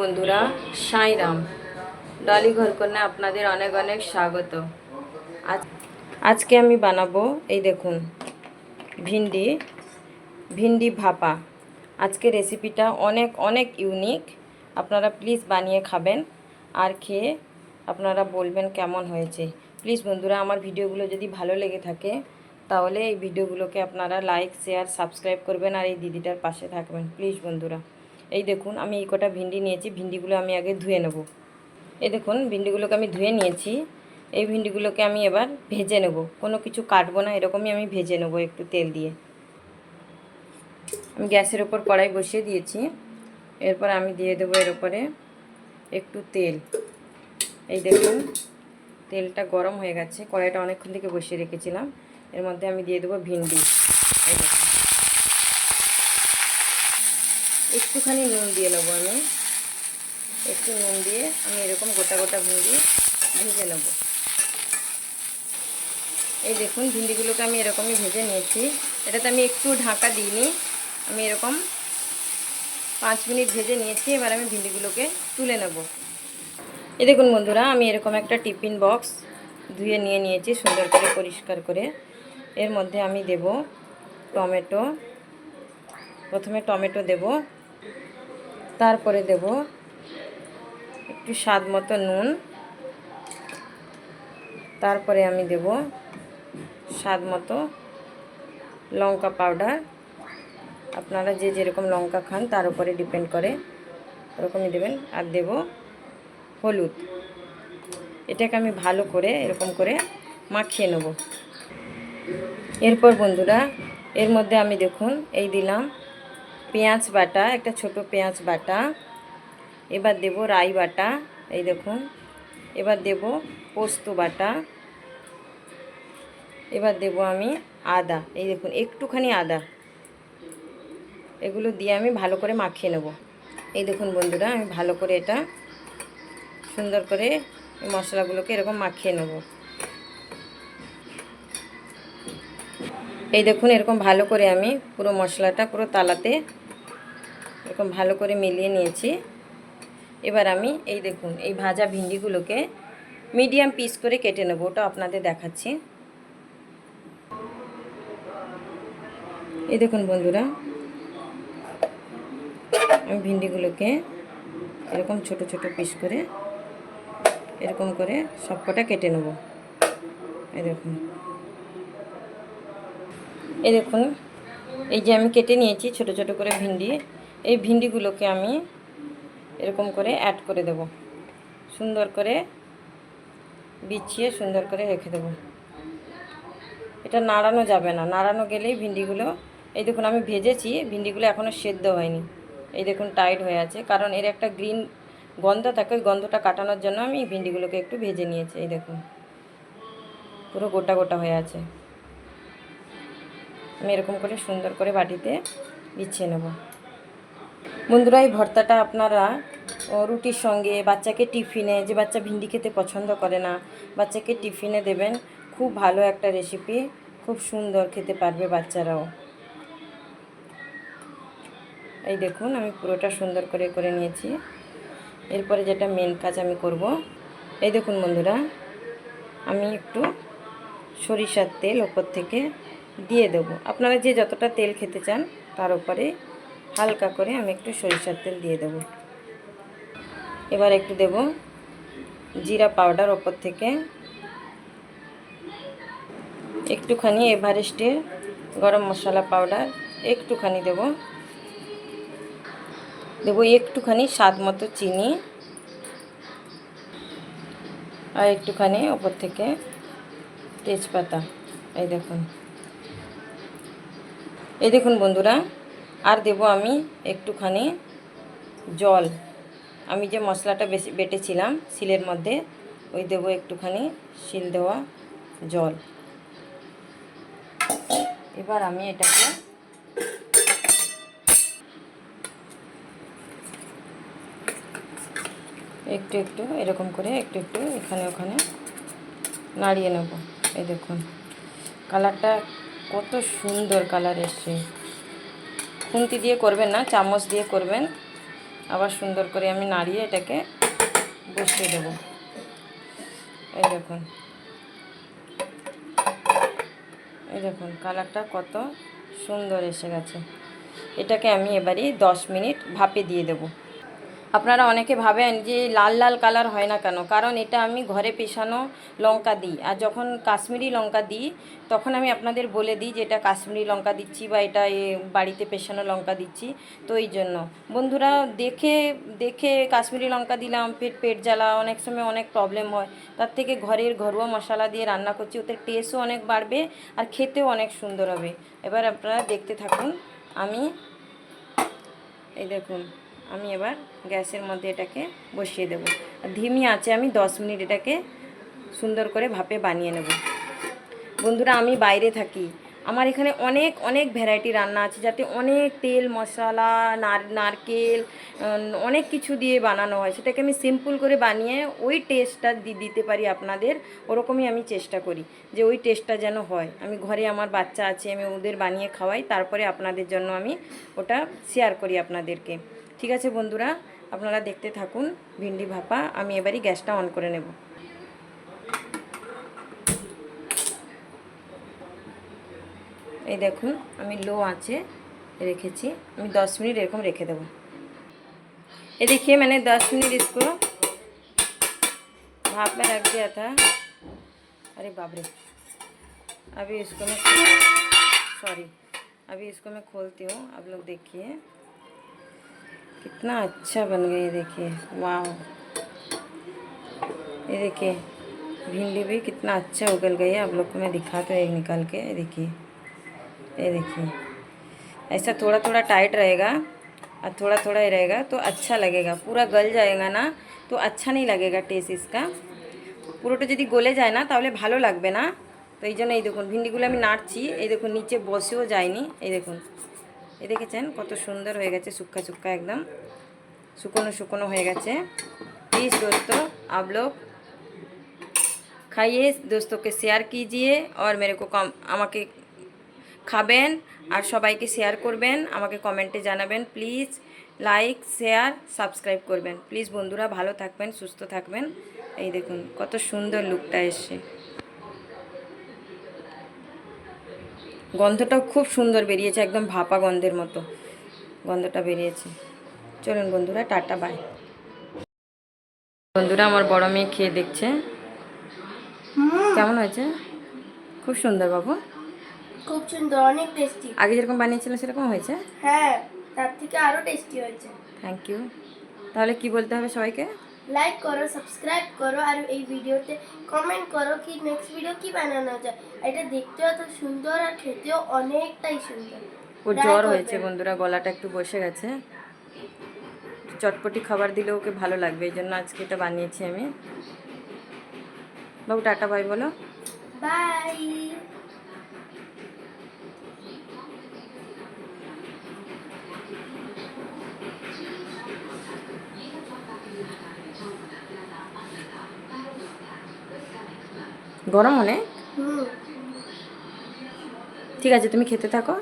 বন্ধুরা, সাইরাম। ডলি ঘরকন্যা আপনাদের অনেক অনেক স্বাগত। আজ আজকে আমি বানাবো, এই দেখুন, ভিন্ডি ভিন্ডি ভাপা। আজকে রেসিপিটা অনেক অনেক ইউনিক। আপনারা প্লিজ বানিয়ে খাবেন আর খেয়ে আপনারা বলবেন কেমন হয়েছে। প্লিজ বন্ধুরা, আমার ভিডিওগুলো যদি ভালো লেগে থাকে, তাহলে এই ভিডিওগুলোকে আপনারা লাইক, শেয়ার, সাবস্ক্রাইব করবেন আর এই দিদিটার পাশে থাকবেন। প্লিজ বন্ধুরা। এই দেখুন, আমি এই কটা ভিন্ডি নিয়েছি, ভিন্ডিগুলো আমি আগে ধুয়ে নেব। এই দেখুন, ভিন্ডিগুলোকে আমি ধুয়ে নিয়েছি। এই ভিন্ডিগুলোকে আমি এবার ভেজে নেব। কোনো কিছু কাটবো না, এরকমই আমি ভেজে নেব একটু তেল দিয়ে। আমি গ্যাসের ওপর কড়াই বসিয়ে দিয়েছি। এরপর আমি দিয়ে দেবো এর উপরে একটু তেল। এই দেখুন, তেলটা গরম হয়ে গেছে। কড়াইটা অনেকক্ষণ থেকে বসিয়ে রেখেছিলাম। এর মধ্যে আমি দিয়ে দেবো ভিন্ডি। এই দেখুন। একটুখানি নুন দিয়ে নেব আমি। একটু নুন দিয়ে আমি এরকম গোটা গোটা ভিন্ডি ভেজে নেব। এই দেখুন ভিন্ডিগুলোকে আমি এরকমই ভেজে নিয়েছি। এটাতে আমি একটু ঢাকা দিইনি। আমি এরকম পাঁচ মিনিট ভেজে নিয়েছি। এবার আমি ভিন্ডিগুলোকে তুলে নেব। এই দেখুন বন্ধুরা, আমি এরকম একটা টিফিন বক্স ধুয়ে নিয়ে নিয়েছি সুন্দর করে, পরিষ্কার করে। এর মধ্যে আমি দেব টমেটো। প্রথমে টমেটো দেব। তারপরে দেব একটু স্বাদ মতো নুন। তারপরে আমি দেব স্বাদ মতো লঙ্কা পাউডার। আপনারা যে যেরকম লঙ্কা খান তার উপরে ডিপেন্ড করে, ওরকমই দেবেন। আর দেব হলুদ। এটাকে আমি ভালো করে এরকম করে মাখিয়ে নেব। এরপর বন্ধুরা, এর মধ্যে আমি দেখুন, এই দিলাম পেঁয়াজ বাটা, একটা ছোট পেঁয়াজ বাটা, এবার দেব রাই বাটা, এই দেখুন, এবার দেব পোস্ত বাটা, এবার দেব আমি আদা, এই দেখুন, একটুখানি আদা, এগুলো দিয়ে আমি ভালো করে মাখিয়ে নেব, এই দেখুন বন্ধুরা, আমি ভালো করে এটা সুন্দর করে মশলাগুলোকে এরকম মাখিয়ে নেব, এই দেখুন, এরকম ভালো করে আমি পুরো মশলাটা পুরো তালাতে এরকম ভালো করে মিলিয়ে নিয়েছি। এবার আমি এই দেখুন, এই ভাজা ভিন্ডিগুলোকে মিডিয়াম পিস করে কেটে নেব, ওটা আপনাদের দেখাচ্ছি। এই দেখুন বন্ধুরা, আমি ভিন্ডিগুলোকে এরকম ছোট ছোট পিস করে এরকম করে সবকটা কেটে নেব। এই দেখুন এই দেখুন, এই যে আমি কেটে নিয়েছি ছোট ছোট করে ভিন্ডি। এই ভিন্ডিগুলোকে আমি এরকম করে অ্যাড করে দেব। সুন্দর করে বিছিয়ে সুন্দর করে রেখে দেব। এটা নাড়ানো যাবে না। নাড়ানো গেলেই ভিন্ডিগুলো, এই দেখুন আমি ভেজেছি, ভিন্ডিগুলো এখনও সেদ্ধ হয়নি। এই দেখুন টাইট হয়ে আছে, কারণ এর একটা গ্রিন গন্ধ থাকে, ওই গন্ধটা কাটানোর জন্য আমি ভিন্ডিগুলোকে একটু ভেজে নিয়েছি, এই দেখুন। পুরো গোটা গোটা হয়ে আছে। আমি এরকম করে সুন্দর করে বাটিতে বিছিয়ে নেব। বন্ধুরা, এই ভর্তাটা আপনারা রুটির সঙ্গে বাচ্চাকে টিফিনে, যে বাচ্চা ভিন্ডি খেতে পছন্দ করে না, বাচ্চাকে টিফিনে দেবেন। খুব ভালো একটা রেসিপি খুব সুন্দর খেতে পারবে বাচ্চারাও। এই দেখুন, আমি পুরোটা সুন্দর করে করে নিয়েছি। এরপরে যেটা মেন কাজ আমি করব, এই দেখুন বন্ধুরা, আমি একটু সরিষার তেল ওপর থেকে দিয়ে দেব। আপনারা যে যতটা তেল খেতে চান, তার উপরে হালকা করে আমি একটু সরিষার তেল দিয়ে দেব। এবার একটু দেব জিরা পাউডার ওপর থেকে। একটুখানি এভারেস্টের গরম মশলা পাউডার একটুখানি দেব। দেব একটুখানি স্বাদ মতো চিনি। আর একটুখানি ওপর থেকে তেজপাতা। এই দেখুন। এই দেখুন বন্ধুরা আর দেব আমি একটুখানি জল। আমি যে মশলাটা বেশি বেটেছিলাম শিলের মধ্যে, ওই দেবো একটুখানি শিল দেওয়া জল। এবার আমি এটাকে একটু একটু, এরকম করে একটু একটু এখানে ওখানে নাড়িয়ে নেব। এই দেখুন, কালারটা কত সুন্দর কালার এসছে। খুন্তি দিয়ে করবেন না, চামচ দিয়ে করবেন। আবার সুন্দর করে আমি নাড়িয়ে এটাকে বসিয়ে দেব। এই দেখুন। এই দেখুন, কালারটা কত সুন্দর এসে গেছে। এটাকে আমি এবারে দশ মিনিট ভাপে দিয়ে দেবো। আপনারা অনেকে ভাবেন যে লাল লাল কালার হয় না কেন? কারণ এটা আমি ঘরে পেশানো লঙ্কা দিই। আর যখন কাশ্মীরি লঙ্কা দিই, তখন আমি আপনাদের বলে দিই যে এটা কাশ্মীরি লঙ্কা দিচ্ছি বা এটা বাড়িতে পেশানো লঙ্কা দিচ্ছি। তো এই জন্য। বন্ধুরা, দেখে দেখে কাশ্মীরি লঙ্কা দিলাম, পেট পেট জ্বালা, অনেক সময় অনেক প্রবলেম হয়। তার থেকে ঘরের ঘরোয়া মশলা দিয়ে রান্না করছি, ওতে টেস্টও অনেক বাড়বে আর খেতেও অনেক সুন্দর হবে। এবার আপনারা দেখতে থাকুন, আমি এই দেখুন। আমি এবার গ্যাসের মধ্যে এটাকে বসিয়ে দেবো। আর ধিমি আছে, আমি দশ মিনিট এটাকে সুন্দর করে ভাপে বানিয়ে নেব। বন্ধুরা, আমি বাইরে থাকি। আমার এখানে অনেক অনেক ভ্যারাইটি রান্না আছে, যাতে অনেক তেল, মশলা, নার, নারকেল অনেক কিছু দিয়ে বানানো হয়। সেটাকে আমি সিম্পল করে বানিয়ে ওই টেস্টটা দিতে পারি আপনাদের। ওরকমই আমি চেষ্টা করি যে ওই টেস্টটা যেন হয়। আমি ঘরে আমার বাচ্চা আছে, আমি ওদের বানিয়ে খাওয়াই। তারপরে আপনাদের জন্য আমি ওটা শেয়ার করি আপনাদেরকে। ঠিক আছে বন্ধুরা আপনারা দেখতে থাকুন ভিন্ডি ভাপা আমি এবারই গ্যাসটা অন করে নেব এই দেখুন আমি লো আছে রেখেছি আমি दस मिनट এরকম রেখে দেবো ये देखिए मैंने दस मिनट इसको भाप में रख दिया था अरे बाप रे अभी इसको मैं सॉरी अभी इसको मैं खोलती हूँ आप लोग देखिए कितना अच्छा बन गया ये देखिए वाह ये देखिए भिंडी भी कितना अच्छा उगल गई है आप लोग को मैं दिखाती हूँ एक निकाल के ये देखिए ये देखिए ऐसा थोड़ा थोड़ा टाइट रहेगा और थोड़ा थोड़ा ही रहेगा तो अच्छा लगेगा पूरा गल जाएगा ना तो अच्छा नहीं लगेगा टेस्ट इसका পুরোটা যদি গলে যায় না তাহলে ভালো লাগবে না তো এই জন্য এই দেখুন ভিন্ডিগুলো আমি নাড়ছি এই দেখুন নিচে বসেও যায়নি এই দেখুন এই দেখেছেন কত সুন্দর হয়ে গেছে সুক্কা সুক্কা একদম শুকনো শুকনো হয়ে গেছে प्लीज़ दोस्तों आप लोग খাইয়ে দোস্তকে শেয়ার কিজিয়ে আর মেরে কো কম আমাকে খাবেন আর সবাইকে শেয়ার করবেন আমাকে কমেন্টে জানাবেন প্লিজ লাইক শেয়ার সাবস্ক্রাইব করবেন প্লিজ বন্ধুরা ভালো থাকবেন সুস্থ থাকবেন এই দেখুন কত সুন্দর লুকটা এসছে গন্ধটাও খুব সুন্দর বেরিয়েছে একদম ভাপা গন্ধের মতো গন্ধটা বেরিয়েছে। চলুন বন্ধুরা টাটা বাই বন্ধুরা আমার বড় মেয়ে খেয়ে দেখছে। কেমন হয়েছে? খুব সুন্দর বাবু। খুব সুন্দর অনেক টেস্টি আগে যেরকম বানিয়েছিল সেরকম হয়েছে? হ্যাঁ তার থেকে আরও টেস্টি হয়েছে। থ্যাংক ইউ তাহলে কি বলতে হবে সবাইকে? লাইক করো সাবস্ক্রাইব করো আর এই ভিডিওতে কমেন্ট করো কি নেক্সট ভিডিও কি বানানো যায় এটা দেখতেও এত সুন্দর আর খেতেও অনেকটাই সুন্দর Try জ্বর। হয়েছে বন্ধুরা গলাটা একটু বসে গেছে চটপটি খাবার দিলে ওকে ভালো লাগবে এই জন্য আজকে এটা বানিয়েছি আমি বাবু টাটা বাই বলো বাই গরম অনেক? ঠিক আছে তুমি খেতে থাকো।